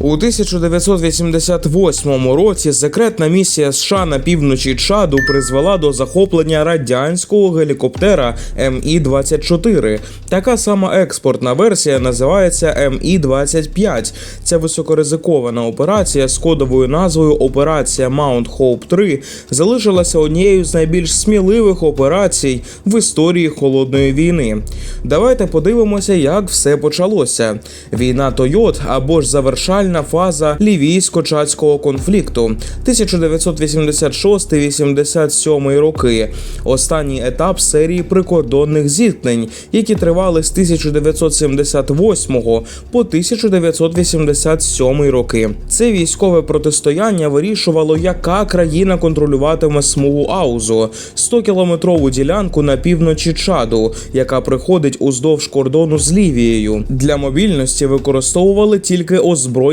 У 1988 році секретна місія США на півночі Чаду призвела до захоплення радянського гелікоптера МІ-24. Така сама експортна версія називається МІ-25. Ця високоризикована операція з кодовою назвою Операція Mount Hope 3 залишилася однією з найбільш сміливих операцій в історії холодної війни. Давайте подивимося, як все почалося. Війна Тойот або ж завершальна фаза лівійсько-чадського конфлікту 1986-87 роки. Останній етап серії прикордонних зіткнень, які тривали з 1978 по 1987 роки. Це військове протистояння вирішувало, яка країна контролюватиме смугу Аузу 100-кілометрову ділянку на півночі Чаду, яка приходить уздовж кордону з Лівією. Для мобільності використовували тільки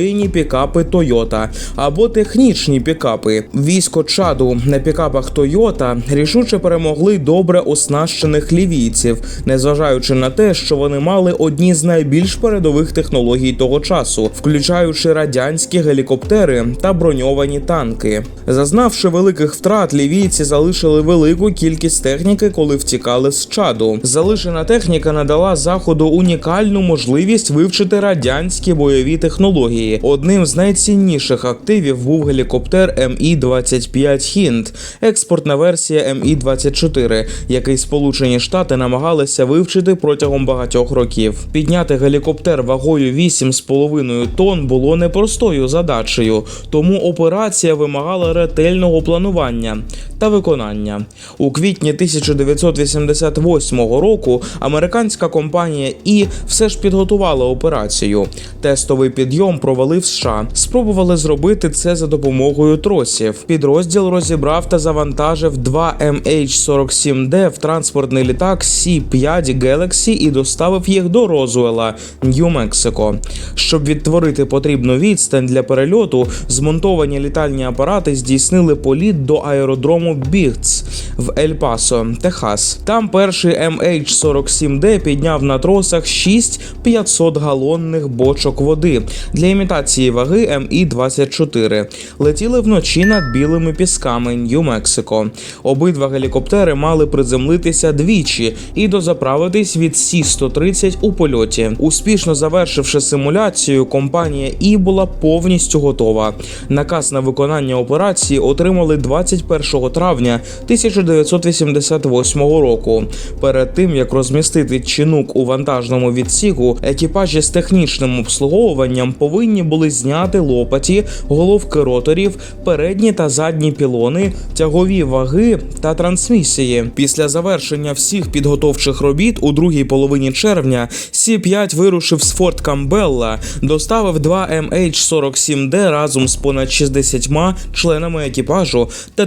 озброєні пікапи Toyota або технічні пікапи. Військо Чаду на пікапах Toyota рішуче перемогли добре оснащених лівійців, незважаючи на те, що вони мали одні з найбільш передових технологій того часу, включаючи радянські гелікоптери та броньовані танки. Зазнавши великих втрат, лівійці залишили велику кількість техніки, коли втікали з Чаду. Залишена техніка надала заходу унікальну можливість вивчити радянські бойові технології. Одним з найцінніших активів був гелікоптер МІ-25 Хінт, експортна версія МІ-24, який Сполучені Штати намагалися вивчити протягом багатьох років. Підняти гелікоптер вагою 8,5 тонн було непростою задачею, тому операція вимагала ретельного планування та виконання. У квітні 1988 року американська компанія І все ж підготувала операцію. Тестовий підйом провалив США. Спробували зробити це за допомогою тросів. Підрозділ розібрав та завантажив два MH-47D в транспортний літак C-5 Galaxy і доставив їх до Розуела, Нью-Мексико. Щоб відтворити потрібну відстань для перельоту, змонтовані літальні апарати здійснили політ до аеродрому Бігц в Ель-Пасо, Техас. Там перший MH-47D підняв на тросах 6 500 галонних бочок води для імітації ваги МІ-24. Летіли вночі над білими пісками Нью-Мексико. Обидва гелікоптери мали приземлитися двічі і дозаправитись від Сі-130 у польоті. Успішно завершивши симуляцію, компанія І була повністю готова. Наказ на виконання операції отримали 21 травня 1988 року. Перед тим як розмістити чинук у вантажному відсіку, екіпажі з технічним обслуговуванням повинні були зняти лопаті, головки роторів, передні та задні пілони, тягові ваги та трансмісії. Після завершення всіх підготовчих робіт у другій половині червня Сі-5 вирушив з Форт Камбелла, доставив два MH-47D разом з понад 60 членами екіпажу та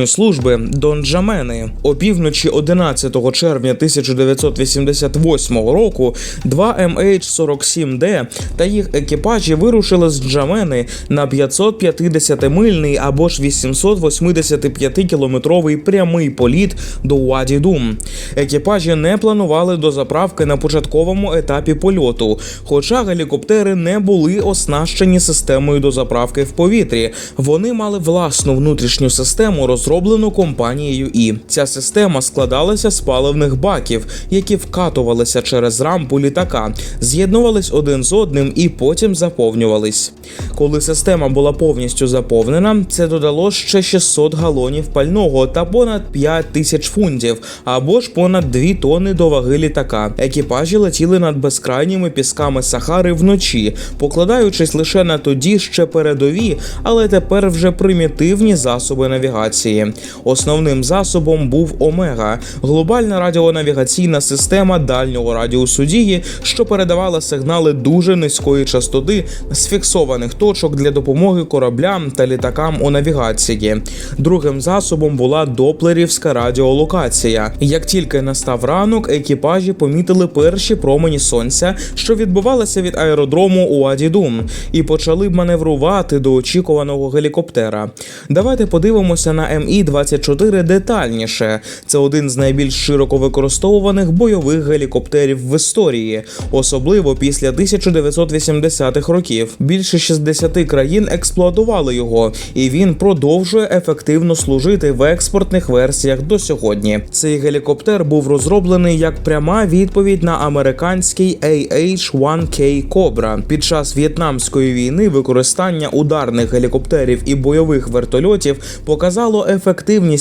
технічної служби до Нджамени. Опівночі 11 червня 1988 року два MH-47D та їх екіпажі вирушили з Джамени на 550-мильний або ж 885-кілометровий прямий політ до Уаді Дум. Екіпажі не планували до заправки на початковому етапі польоту, хоча гелікоптери не були оснащені системою дозаправки в повітрі. Вони мали власну внутрішню систему, розроблену компанією І. Ця система складалася з паливних баків, які вкатувалися через рампу літака, з'єднувались один з одним і потім заповнювались. Коли система була повністю заповнена, це додало ще 600 галонів пального та понад 5 тисяч фунтів, або ж понад 2 тонни до ваги літака. Екіпажі летіли над безкрайніми пісками Сахари вночі, покладаючись лише на тоді ще передові, але тепер вже примітивні засоби навігації. Основним засобом був Омега глобальна радіонавігаційна система дальнього радіусу дії, що передавала сигнали дуже низької частоти з фіксованих точок для допомоги кораблям та літакам у навігації. Другим засобом була доплерівська радіолокація. Як тільки настав ранок, екіпажі помітили перші промені сонця, що відбувалися від аеродрому у Адідум, і почали маневрувати до очікуваного гелікоптера. Давайте подивимося на МІ-24 детальніше. Це один з найбільш широко використовуваних бойових гелікоптерів в історії, особливо після 1980-х років. років. Більше 60 країн експлуатували його, і він продовжує ефективно служити в експортних версіях до сьогодні. Цей гелікоптер був розроблений як пряма відповідь на американський AH-1K Cobra. Під час в'єтнамської війни використання ударних гелікоптерів і бойових вертольотів показало ефективність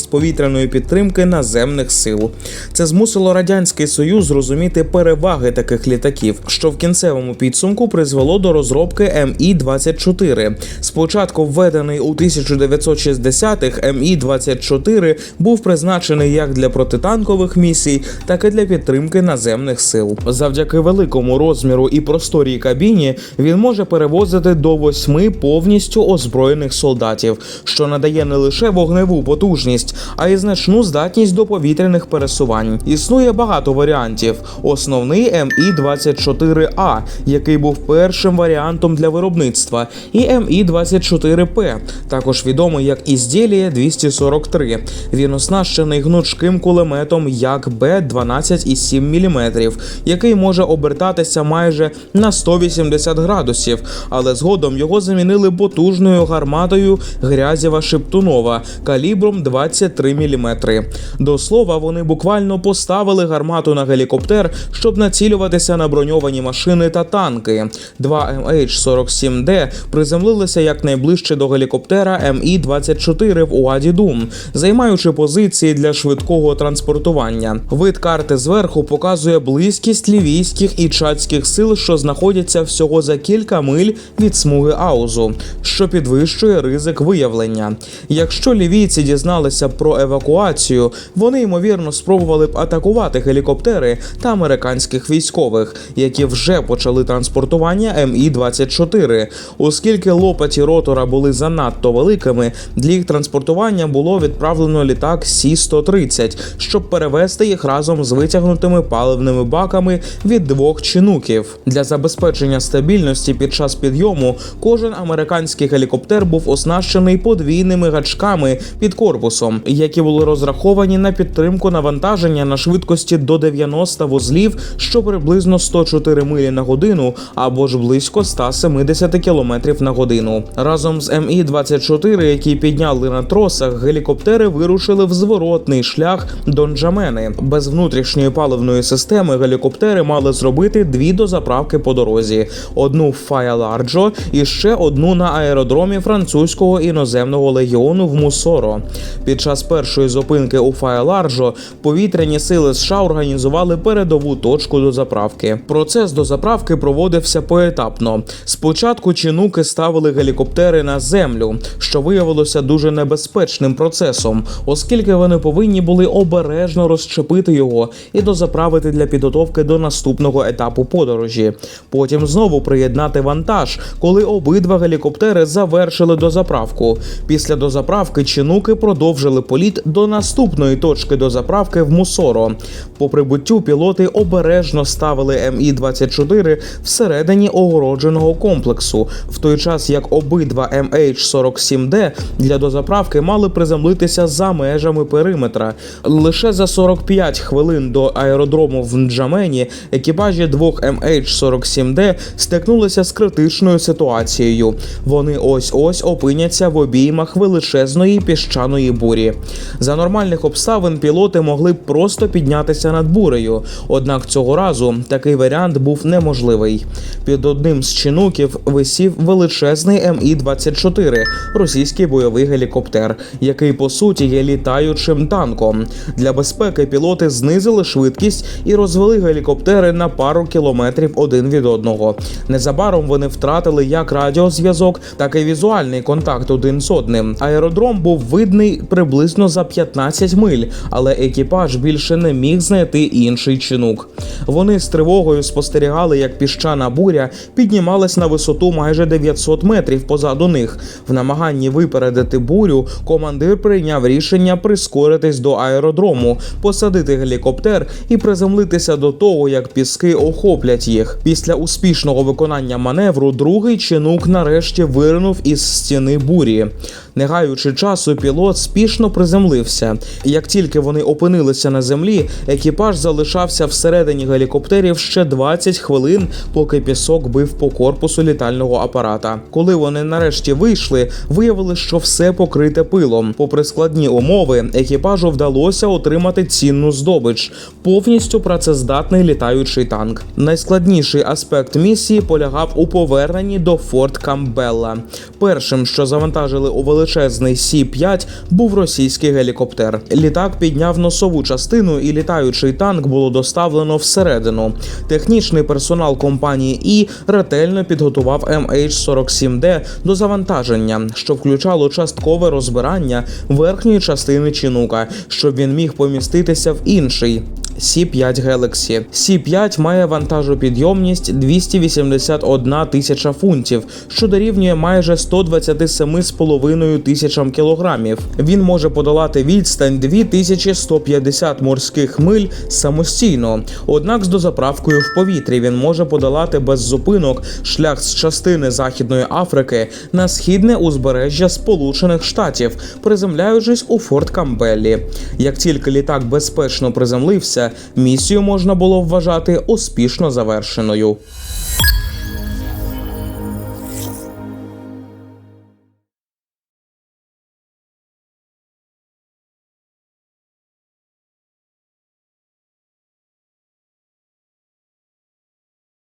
повітряної підтримки наземних сил. Це змусило радянський союз зрозуміти переваги таких літаків, що в кінцевому підсумку призвело до розробки Мі 24 Спочатку введений у 1960-х Мі 24 був призначений як для протитанкових місій, так і для підтримки наземних сил. Завдяки великому розміру і просторій кабіні він може перевозити до восьми повністю озброєних солдатів, що надає не лише вогневу потужність, а й значну здатність до повітряних пересувань. Існує багато варіантів. Основний Мі 24 а який був першим варіантом для виробництва, і Мі 24 П, також відомий як Ізділія 243. Він оснащений гнучким кулеметом як Б 12,7 мм, який може обертатися майже на 180 градусів, але згодом його замінили потужною гарматою Грязєва Шептунова калібром 23 мм. До слова, вони буквально поставили гармату на гелікоптер, щоб націлюватися на броньовані машини та танки. Два MH-47D приземлилися якнайближче до гелікоптера Мі-24 в Уаді Дум, займаючи позиції для швидкого транспортування. Вид карти зверху показує близькість лівійських і чадських сил, що знаходяться всього за кілька миль від смуги Аузу, що підвищує ризик виявлення. Якщо лівійці дізналися про евакуацію, вони ймовірно спробували б атакувати гелікоптери та американських військових, які вже почали транспортування Мі-24, оскільки лопаті ротора були занадто великими, для їх транспортування було відправлено літак Сі-130, щоб перевезти їх разом з витягнутими паливними баками від двох чинуків. Для забезпечення стабільності під час підйому кожен американський гелікоптер був оснащений подвійними гачками під корпусом, які були розраховані на підтримку навантаження на швидкості до 90 вузлів, що приблизно 104 милі на годину або ж близько 170 км на годину. Разом з Мі-24, які підняли на тросах, гелікоптери вирушили в зворотний шлях до Нджамени. Без внутрішньої паливної системи гелікоптери мали зробити дві дозаправки по дорозі: одну в Фаяларджо і ще одну на аеродромі французького іноземного легіону в Мусоро. Під час першої зупинки у Фаяларджо повітряні сили США організували передову точку до заправки. Процес до заправки проводився поетапно. Спочатку чинуки ставили гелікоптери на землю, що виявилося дуже небезпечним процесом, оскільки вони повинні були обережно розчепити його і дозаправити для підготовки до наступного етапу подорожі. Потім знову приєднати вантаж, коли обидва гелікоптери завершили дозаправку. Після дозаправки чинуки продовжили політ до наступної точки дозаправки в Мусоро. По прибуттю пілоти обережно ставили Мі-24 всередині огородженого комплексу, в той час як обидва MH-47D для дозаправки мали приземлитися за межами периметра. Лише за 45 хвилин до аеродрому в Нджамені екіпажі двох MH-47D стикнулися з критичною ситуацією. Вони ось-ось опиняться в обіймах величезної піщаної бурі. За нормальних обставин пілоти могли б просто піднятися над бурею. Однак цього разу такий варіант був неможливий. Під одним з чинуків висів величезний Мі-24 російський бойовий гелікоптер, який по суті є літаючим танком. Для безпеки пілоти знизили швидкість і розвели гелікоптери на пару кілометрів один від одного. Незабаром вони втратили як радіозв'язок, так і візуальний контакт один з одним. Аеродром був видний приблизно за 15 миль, але екіпаж більше не міг знайти інший чинук. Вони з тривогою спостерігали, як піщана буря піднімалась на висоту майже 900 метрів позаду них. В намаганні випередити бурю командир прийняв рішення прискоритись до аеродрому, посадити гелікоптер і приземлитися до того, як піски охоплять їх. Після успішного виконання маневру другий чинук нарешті виринув із стіни бурі. Не гаючи часу, пілот спішно приземлився. Як тільки вони опинилися на землі, екіпаж залишався всередині гелікоптерів ще 20 хвилин, поки пісок бив по корпусу літального апарата. Коли вони нарешті вийшли, виявили, що все покрите пилом. Попри складні умови, екіпажу вдалося отримати цінну здобич повністю працездатний літаючий танк. Найскладніший аспект місії полягав у поверненні до Форт Камбелла. Першим, що завантажили у величезний Сі 5 був російський гелікоптер. Літак підняв носову частину, і літаючий танк було доставлено всередину. Технічний персонал компанії І ретельно підготував MH47D до завантаження, що включало часткове розбирання верхньої частини чинука, щоб він міг поміститися в інший. Сі-5 Galaxy. Сі-5 має вантажопідйомність 281 тисяча фунтів, що дорівнює майже 127,5 тисячам кілограмів. Він може подолати відстань 2150 морських миль самостійно. Однак з дозаправкою в повітрі він може подолати без зупинок шлях з частини Західної Африки на східне узбережжя Сполучених Штатів, приземляючись у Форт Камбеллі. Як тільки літак безпечно приземлився, місію можна було вважати успішно завершеною.